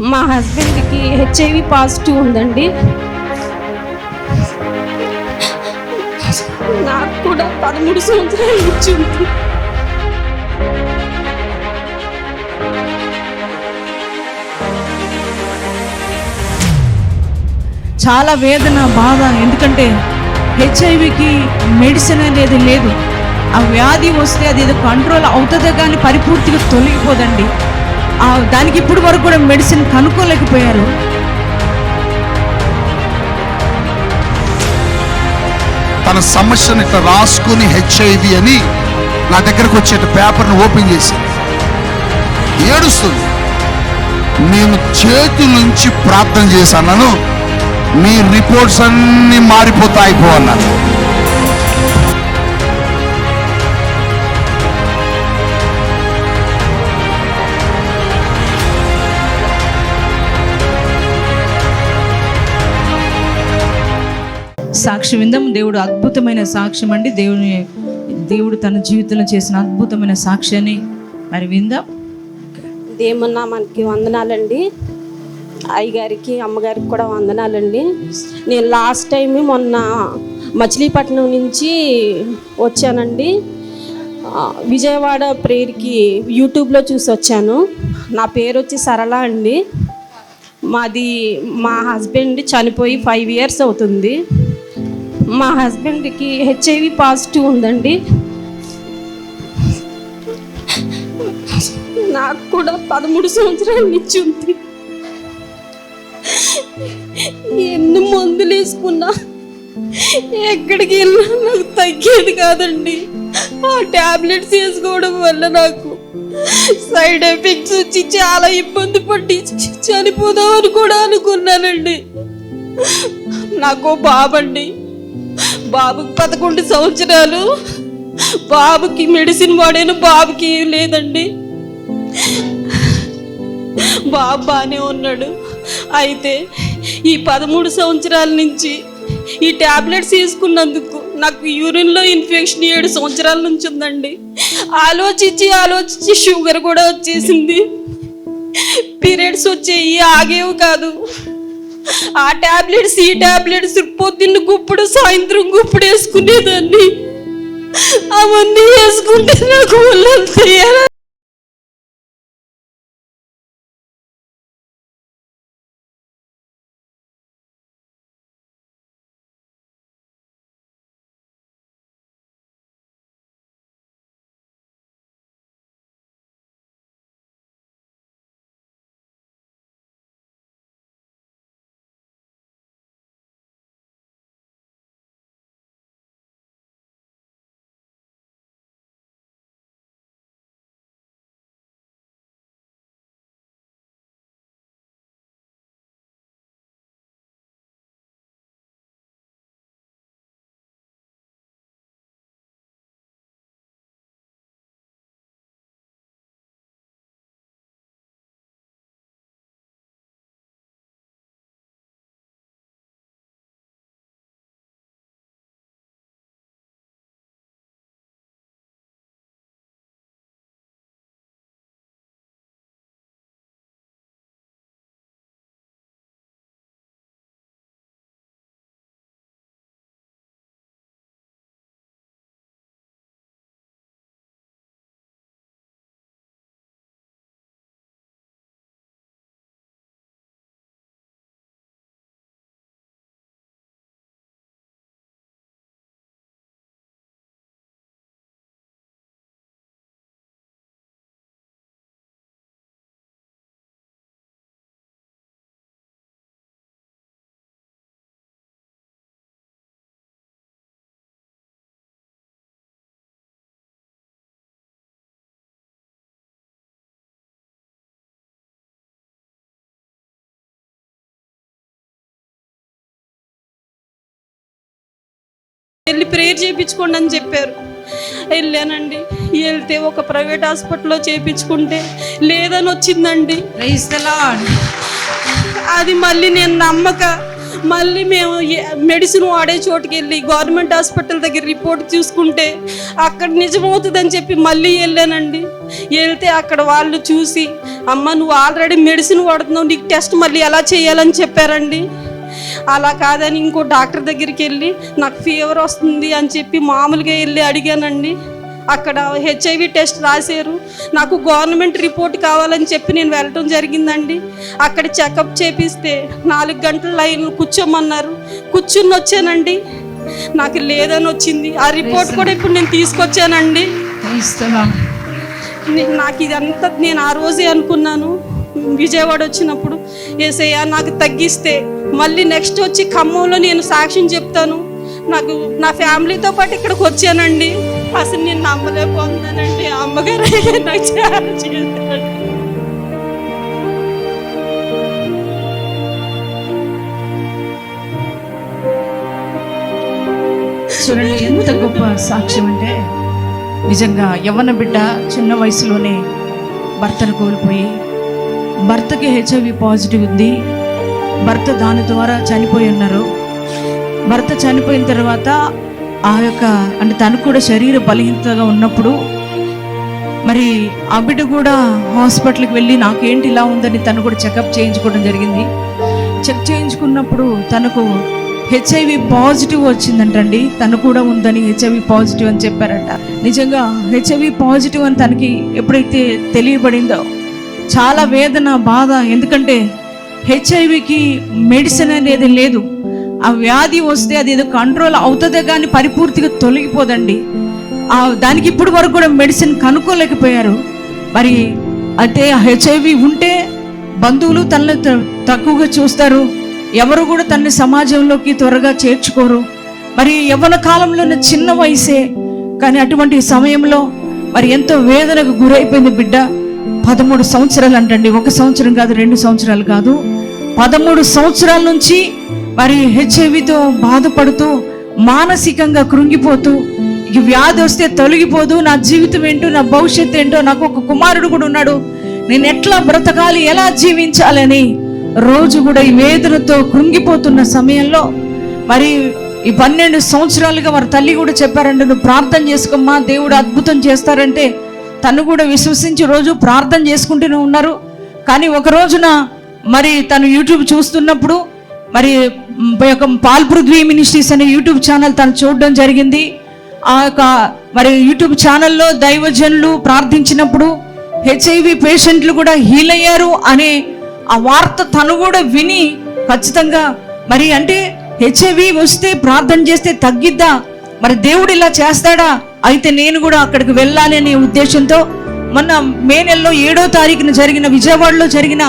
మా హస్బెండ్కి HIV positive ఉందండి. నాకు కూడా పదమూడు సంవత్సరాలు నుంచి చాలా వేదన బాధ ఎందుకంటే హెచ్ఐవికి మెడిసిన్ అనేది లేదు. ఆ వ్యాధి వస్తే అది ఏదో కంట్రోల్ అవుతుందో కానీ పరిపూర్తిగా తొలగిపోదండి. దానికి ఇప్పుడు వరకు కూడా మెడిసిన్ కనుక్కోలేకపోయారు. తన సమస్యను ఇట్లా రాసుకుని హెచ్ఐవి అని నా దగ్గరకు వచ్చేట పేపర్ను ఓపెన్ చేసి ఏడుస్తుంది. నేను చేతులుంచి ప్రార్థన చేశాను మీ రిపోర్ట్స్ అన్నీ మారిపోతాయి పో సాక్షి సాక్ష్యం విందాం. దేవుడు అద్భుతమైన సాక్ష్యం అండి. దేవుని దేవుడు తన జీవితంలో చేసిన అద్భుతమైన సాక్ష్యాన్ని మరి విందాం. దేమన్నా మనకి వందనాలండి? అయ్యగారికి అమ్మగారికి కూడా వందనాలండి. నేను లాస్ట్ టైం మొన్న మచిలీపట్నం నుంచి వచ్చానండి. విజయవాడ ప్రేయర్కి యూట్యూబ్లో చూసి వచ్చాను. నా పేరు వచ్చి సరళ అండి. మాది మా హస్బెండ్ చనిపోయి ఫైవ్ ఇయర్స్ అవుతుంది. మా హస్బెండ్కి హెచ్ఐవి పాజిటివ్ ఉందండి. నాకు కూడా పదమూడు సంవత్సరాల నుంచి ఉంది. ఎన్ని మందులు వేసుకున్నా ఎక్కడికి వెళ్ళినా నాకు తగ్గేది కాదండి. ఆ టాబ్లెట్స్ వేసుకోవడం వల్ల నాకు సైడ్ ఎఫెక్ట్స్ వచ్చి చాలా ఇబ్బంది పట్టి చనిపోదామని కూడా అనుకున్నానండి. నాకు బాబండి బాబుకి పదకొండు సంవత్సరాలు. బాబుకి మెడిసిన్ వాడాను బాబుకి ఏం లేదండి. బాబు బాగానే ఉన్నాడు. అయితే ఈ పదమూడు సంవత్సరాల నుంచి ఈ టాబ్లెట్స్ తీసుకున్నందుకు నాకు యూరిన్లో ఇన్ఫెక్షన్ ఏడు సంవత్సరాల నుంచి ఉందండి. ఆలోచించి ఆలోచించి షుగర్ కూడా వచ్చేసింది. పీరియడ్స్ వచ్చేవి ఆగేవి కాదు. ఆ టాబ్లెట్స్ ఈ టాబ్లెట్స్ పొద్దున్న గుప్పుడు సాయంత్రం గుప్పుడు వేసుకునేదాన్ని. అవన్నీ వేసుకుంటే నాకు ఒళ్ళంతా వెళ్ళి ప్రేయర్ చేయించుకోండి అని చెప్పారు. వెళ్ళానండి. వెళ్తే ఒక ప్రైవేట్ హాస్పిటల్లో చేయించుకుంటే లేదని వచ్చిందండి. అది మళ్ళీ నేను నమ్మక మళ్ళీ మేము మెడిసిన్ వాడే చోటుకి వెళ్ళి గవర్నమెంట్ హాస్పిటల్ దగ్గర రిపోర్ట్ చూసుకుంటే అక్కడ నిజమవుతుందని చెప్పి మళ్ళీ వెళ్ళానండి. వెళ్తే అక్కడ వాళ్ళు చూసి అమ్మ నువ్వు ఆల్రెడీ మెడిసిన్ వాడుతున్నావు నీకు టెస్ట్ మళ్ళీ ఎలా చేయాలని చెప్పారండి. అలా కాదని ఇంకో డాక్టర్ దగ్గరికి వెళ్ళి నాకు ఫీవర్ వస్తుంది అని చెప్పి మామూలుగా వెళ్ళి అడిగానండి. అక్కడ హెచ్ఐవి టెస్ట్ రాశారు. నాకు గవర్నమెంట్ రిపోర్ట్ కావాలని చెప్పి నేను వెళ్ళటం జరిగిందండి. అక్కడ చెకప్ చేపిస్తే నాలుగు గంటల లైన్ కూర్చోమన్నారు. కూర్చుని వచ్చానండి. నాకు లేదని వచ్చింది. ఆ రిపోర్ట్ కూడా ఇప్పుడు నేను తీసుకొచ్చానండి. నాకు ఇదంతా నేను ఆ రోజే అనుకున్నాను. విజయవాడ వచ్చినప్పుడు ఏసయ్యా నాకు తగ్గిస్తే. మళ్ళీ నెక్స్ట్ వచ్చి ఖమ్మంలో నేను సాక్ష్యం చెప్తాను. నాకు నా ఫ్యామిలీతో పాటు ఇక్కడికి వచ్చానండి. అసలు నేను నమ్మలేకపోతున్నానండి. అమ్మగారు నాకు చాలా చూడండి ఎంత గొప్ప సాక్ష్యం అంటే నిజంగా యవ్వన బిడ్డ చిన్న వయసులోనే భర్తను కోల్పోయి భర్తకి హెచ్ఐవి పాజిటివ్ ఉంది. భర్త దాని ద్వారా చనిపోయి ఉన్నారు. భర్త చనిపోయిన తర్వాత ఆ యొక్క అంటే తను కూడా శరీర బలహీనతగా ఉన్నప్పుడు మరి ఆ బిడ్డ కూడా హాస్పిటల్కి వెళ్ళి నాకేంటి ఇలా ఉందని తను కూడా చెకప్ చేయించుకోవడం జరిగింది. చెక్ చేయించుకున్నప్పుడు తనకు హెచ్ఐవి పాజిటివ్ వచ్చిందంటండి. తను కూడా ఉందని హెచ్ఐవి పాజిటివ్ అని చెప్పారట. నిజంగా హెచ్ఐవి పాజిటివ్ అని తనకి ఎప్పుడైతే తెలియబడిందో చాలా వేదన బాధ. ఎందుకంటే హెచ్ఐవికి మెడిసిన్ అనేది లేదు. ఆ వ్యాధి వస్తే అది ఏదో కంట్రోల్ అవుతుందో కానీ పరిపూర్తిగా తొలగిపోదండి. ఆ దానికి ఇప్పుడు వరకు కూడా మెడిసిన్ కనుక్కోలేకపోయారు. మరి అయితే హెచ్ఐవి ఉంటే బంధువులు తనని త- తక్కువగా చూస్తారు. ఎవరు కూడా తనని సమాజంలోకి త్వరగా చేర్చుకోరు. మరి యవ్వన కాలంలోనే చిన్న వయసే. కానీ అటువంటి సమయంలో మరి ఎంతో వేదనకు గురైపోయింది బిడ్డ. పదమూడు సంవత్సరాలు అంటండి. ఒక సంవత్సరం కాదు రెండు సంవత్సరాలు కాదు. పదమూడు సంవత్సరాల నుంచి మరి హెచ్ఐవితో బాధపడుతూ మానసికంగా కృంగిపోతూ ఈ వ్యాధి వస్తే తొలగిపోదు నా జీవితం ఏంటో నా భవిష్యత్తు ఏంటో నాకు ఒక కుమారుడు కూడా ఉన్నాడు. నేను ఎట్లా బ్రతకాలి ఎలా జీవించాలని రోజు కూడా ఈ వేదనతో కృంగిపోతున్న సమయంలో మరి ఈ పన్నెండు సంవత్సరాలుగా వారి తల్లి కూడా చెప్పారంటే నువ్వు ప్రార్థన చేసుకోమ్మా దేవుడు అద్భుతం చేస్తారంటే తను కూడా విశ్వసించి రోజు ప్రార్థన చేసుకుంటూనే ఉన్నారు. కానీ ఒక రోజున మరి తను యూట్యూబ్ చూస్తున్నప్పుడు మరి యొక్క పాల్ పృథ్వీ మినిస్ట్రీస్ అనే యూట్యూబ్ ఛానల్ తను చూడడం జరిగింది. ఆ యొక్క మరి యూట్యూబ్ ఛానల్లో దైవజనులు ప్రార్థించినప్పుడు హెచ్ఐవి పేషెంట్లు కూడా హీల్ అయ్యారు అనే ఆ వార్త తను కూడా విని ఖచ్చితంగా మరి అంటే హెచ్ఐవి వస్తే ప్రార్థన చేస్తే తగ్గిద్దా? మరి దేవుడు ఇలా చేస్తాడా? అయితే నేను కూడా అక్కడికి వెళ్ళాలి అనే ఉద్దేశంతో మొన్న మే నెలలో ఏడో తారీఖున జరిగిన విజయవాడలో జరిగిన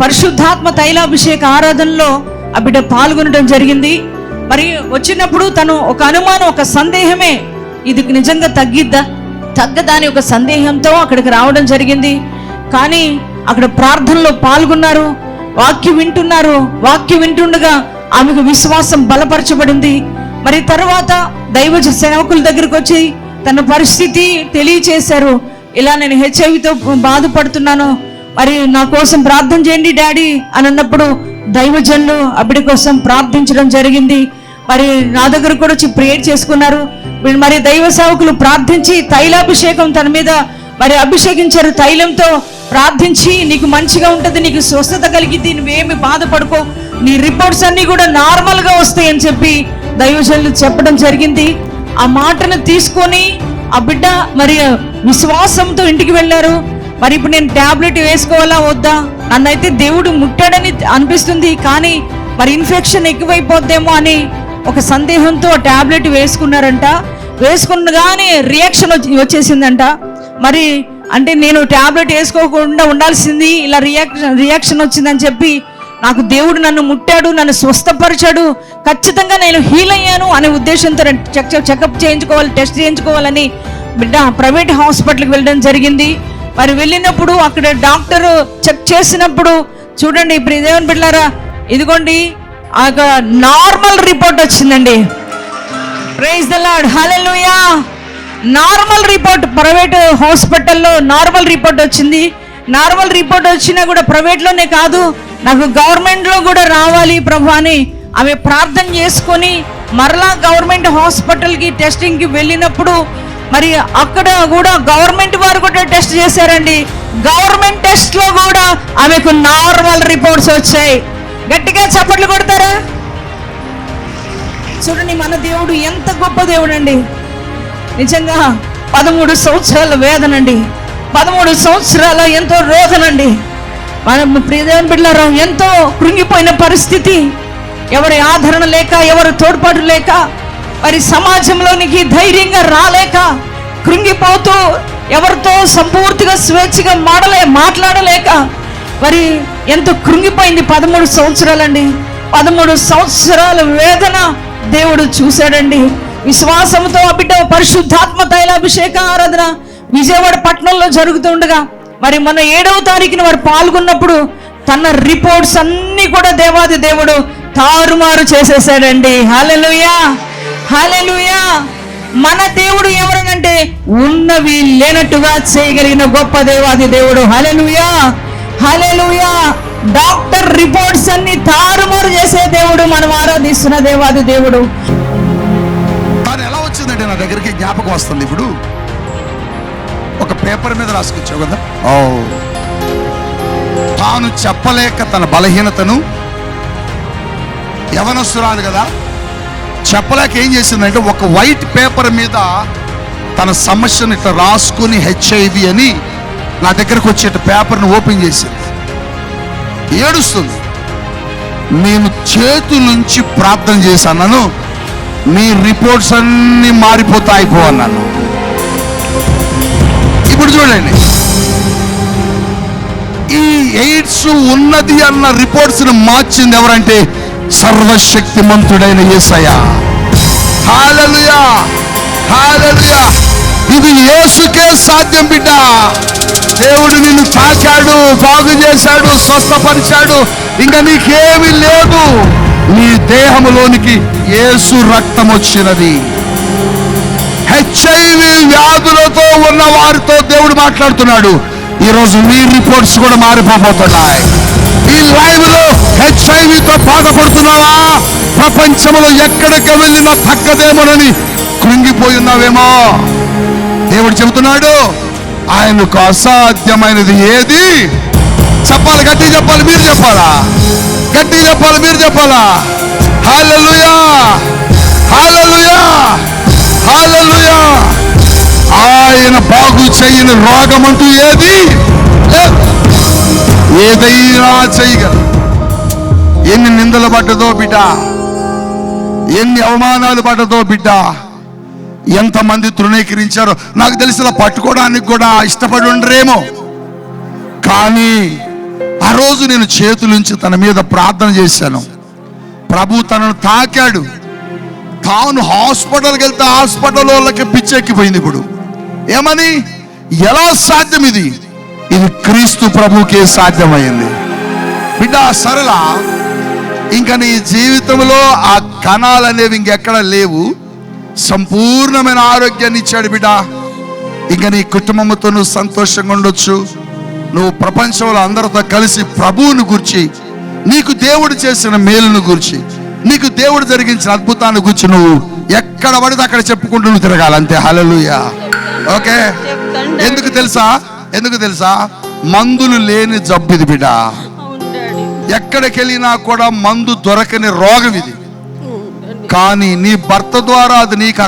పరిశుద్ధాత్మ తైలాభిషేక ఆరాధనలో ఆ బిడ్డ పాల్గొనడం జరిగింది. మరి వచ్చినప్పుడు తను ఒక అనుమానం ఒక సందేహమే ఇది నిజంగా తగ్గిద్దా? తగ్గదాని ఒక సందేహంతో అక్కడికి రావడం జరిగింది. కానీ అక్కడ ప్రార్థనలో పాల్గొన్నారు వాక్యం వింటున్నారు వాక్యం వింటుండగా ఆమెకు విశ్వాసం బలపరచబడింది. మరి తర్వాత దైవజ సేవకుల దగ్గరికి వచ్చి తన పరిస్థితి తెలియచేశారు. ఇలా నేను హెచ్ఐవితో బాధపడుతున్నాను. మరి నా కోసం ప్రార్థన చేయండి డాడీ అని అన్నప్పుడు దైవజనులు అబ్బిడి కోసం ప్రార్థించడం జరిగింది. మరి నా దగ్గర కూడా వచ్చి ప్రేయర్ చేసుకున్నారు. వీళ్ళు మరి దైవ సేవకులు ప్రార్థించి తైలాభిషేకం తన మీద మరి అభిషేకించారు. తైలంతో ప్రార్థించి నీకు మంచిగా ఉంటుంది నీకు స్వస్థత కలిగింది నువ్వేమి బాధపడుకో. నీ రిపోర్ట్స్ అన్ని కూడా నార్మల్గా వస్తాయని చెప్పి దైవజనులు చెప్పడం జరిగింది. ఆ మాటను తీసుకొని ఆ బిడ్డ మరి విశ్వాసంతో ఇంటికి వెళ్ళారు. మరి ఇప్పుడు నేను ట్యాబ్లెట్ వేసుకోవాలా వద్దా? నన్నైతే దేవుడు ముట్టాడని అనిపిస్తుంది కానీ మరి ఇన్ఫెక్షన్ ఎక్కువైపోద్దేమో అని ఒక సందేహంతో ట్యాబ్లెట్ వేసుకున్నారంట. వేసుకున్నగానే రియాక్షన్ వచ్చేసిందంట. మరి అంటే నేను టాబ్లెట్ వేసుకోకుండా ఉండాల్సింది ఇలా రియాక్షన్ రియాక్షన్ వచ్చిందని చెప్పి నాకు దేవుడు నన్ను ముట్టాడు నన్ను స్వస్థపరిచాడు. ఖచ్చితంగా నేను హీల్ అయ్యాను అనే ఉద్దేశంతో చెక్ చెకప్ చేయించుకోవాలి టెస్ట్ చేయించుకోవాలని బిడ్డ ప్రైవేట్ హాస్పిటల్కి వెళ్ళడం జరిగింది. మరి వెళ్ళినప్పుడు అక్కడ డాక్టర్ చెక్ చేసినప్పుడు చూడండి ఇప్పుడు ఇదేమని బిడ్డారా ఇదిగోండి ఆ నార్మల్ రిపోర్ట్ వచ్చిందండి. Praise the Lord hallelujah normal report private హాస్పిటల్లో నార్మల్ రిపోర్ట్ వచ్చింది. నార్మల్ రిపోర్ట్ వచ్చినా కూడా ప్రైవేట్లోనే కాదు. నాకు గవర్నమెంట్లో కూడా రావాలి ప్రభు అని ఆమె ప్రార్థన చేసుకొని మరలా గవర్నమెంట్ హాస్పిటల్కి టెస్టింగ్కి వెళ్ళినప్పుడు మరి అక్కడ కూడా గవర్నమెంట్ వారు కూడా టెస్ట్ చేశారండి. గవర్నమెంట్ టెస్ట్లో కూడా ఆమెకు నార్మల్ రిపోర్ట్స్ వచ్చాయి. గట్టిగా చప్పట్లు కొడతారా? చూడండి మన దేవుడు ఎంత గొప్ప దేవుడు అండి నిజంగా పదమూడు సంవత్సరాల వేదనండి. పదమూడు సంవత్సరాల ఎంతో రోదనండి. మనం ప్రియదేవన్ బిడ్డారా ఎంతో కృంగిపోయిన పరిస్థితి. ఎవరి ఆదరణ లేక ఎవరు తోడ్పాటు లేక మరి సమాజంలోనికి ధైర్యంగా రాలేక కృంగిపోతూ ఎవరితో సంపూర్తిగా స్వేచ్ఛగా మాడలే మాట్లాడలేక మరి ఎంతో కృంగిపోయింది పదమూడు సంవత్సరాలండి. పదమూడు సంవత్సరాల వేదన దేవుడు చూశాడండి. విశ్వాసంతో ఆ బిడ్డ పరిశుద్ధాత్మ తైలాభిషేక ఆరాధన విజయవాడ పట్టణంలో జరుగుతుండగా మరి మన ఏడవ తారీఖున వారు పాల్గొన్నప్పుడు తన రిపోర్ట్స్ అన్ని కూడా దేవాది దేవుడు తారుమారు చేసేసాడండి. హాలెలుయా హాలెలుయా మన దేవుడు ఎవరనంటే ఉన్నవి లేనట్టుగా చేయగలిగిన గొప్ప దేవాది దేవుడు. హలెలుయా హలెలుయా డాక్టర్ రిపోర్ట్స్ అన్ని తారుమారు చేసే దేవుడు మనం ఆరాధిస్తున్న దేవాది దేవుడు. తాను ఎలా వచ్చిందంటే నా దగ్గరికి జ్ఞాపకం వస్తుంది ఇప్పుడు. ఒక పేపర్ మీద రాసుకొచ్చావు కదా? ఓ. తాను చెప్పలేక తన బలహీనతను యవనస్తురాలు కదా చెప్పలేక ఏం చేసిందంటే ఒక వైట్ పేపర్ మీద తన సమస్యను ఇట్లా రాసుకుని హెచ్ఐవి అని నా దగ్గరకు వచ్చేట పేపర్ను ఓపెన్ చేసింది. ఏడుస్తుంది. నేను చేతులుంచి ప్రార్థన చేశాను నీ రిపోర్ట్స్ అన్ని మారిపోతాయి పో అన్నాను. చూడండి. ఈ ఎయిడ్స్ ఉన్నది అన్న రిపోర్ట్స్ మార్చింది ఎవరంటే సర్వశక్తిమంతుడైన యేసయ్య హాలలుయా! హాలలుయా! ఇది యేసుకే సాధ్యం బిడ్డ. దేవుడు నిన్ను తాకాడు బాగు చేశాడు స్వస్థపరిచాడు. ఇంకా నీకేమీ లేదు. నీ దేహములోనికి యేసు రక్తం వచ్చినది హెచ్ఐవి వ్యాధులతో ఉన్న వారితో దేవుడు మాట్లాడుతున్నాడు. ఈరోజు మీ రిపోర్ట్స్ కూడా మారిపోబోతున్నాయి. ఈ లైవ్లో హెచ్ఐవితో బాధపడుతున్నావా? ప్రపంచంలో ఎక్కడికి వెళ్ళినా తగ్గదేమోనని కృంగిపోయి ఉన్నావేమో? దేవుడు చెబుతున్నాడు ఆయనకు అసాధ్యమైనది ఏది? చెప్పాలి గట్టి చెప్పాలి మీరు చెప్పాలా? గట్టి చెప్పాలి మీరు చెప్పాలా? హాలలుయా హాలలుయా హాలలుయా ఆయన బాగు చేయని రోగమంటూ ఏది ఏదైనా చేయగల ఎన్ని నిందలు పడ్డదో బిడ్డ. ఎన్ని అవమానాలు పడ్డదో బిడ్డ. ఎంతమంది తృణీకరించారో. నాకు తెలిసిన పట్టుకోవడానికి కూడా ఇష్టపడి ఉండరేమో. కానీ ఆ రోజు నేను చేతులుంచి తన మీద ప్రార్థన చేశాను. ప్రభు తనను తాకాడు. తాను హాస్పిటల్కి వెళ్తే హాస్పిటల్ వాళ్ళకి పిచ్చెక్కిపోయింది ఇప్పుడు. ఏమని? ఎలా సాధ్యం ఇది? ఇది క్రీస్తు ప్రభుకే సాధ్యమైంది. బిడ్డ సరళ ఇంకా నీ జీవితంలో ఆ కణాలు అనేవి ఇంకెక్కడ లేవు. సంపూర్ణమైన ఆరోగ్యాన్ని ఇచ్చాడు బిడ్డ. ఇంకా నీ కుటుంబంతో నువ్వు సంతోషంగా ఉండొచ్చు. నువ్వు ప్రపంచంలో అందరితో కలిసి ప్రభువుని గురించి నీకు దేవుడు చేసిన మేలును గురించి నీకు దేవుడు జరిగించిన అద్భుతాన్ని గురించి నువ్వు ఎక్కడ పడితే అక్కడ చెప్పుకుంటూ నువ్వు తిరగాలి. అంతే. Hallelujah okay? ఎందుకు తెలుసా? ఎందుకు తెలుసా? మందులు లేని జబ్బు ఇది బిడ్డ ఎక్కడికి వెళ్ళినా కూడా మందు దొరకని రోగం ఇది. కానీ నీ భర్త ద్వారా అది నీకు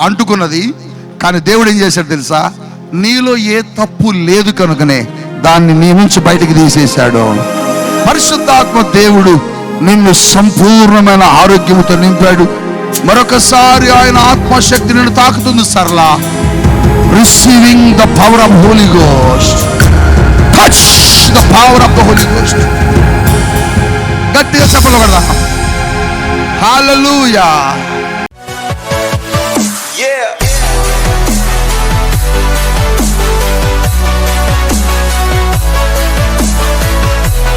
అంటుకున్నది. కానీ దేవుడు ఏం చేశాడు తెలుసా? నీలో ఏ తప్పు లేదు కనుకనే దాన్ని నీ నుంచి బయటికి తీసేశాడు. పరిశుద్ధాత్మ దేవుడు నిన్ను సంపూర్ణమైన ఆరోగ్యంతో నింపాడు. మరొకసారి ఆయన ఆత్మశక్తి నిన్ను తాకుతుంది సరళ. Receiving the power of holy ghost touch the power of the holy ghost గట్టిగా చెప్పలు కదా హాలూయా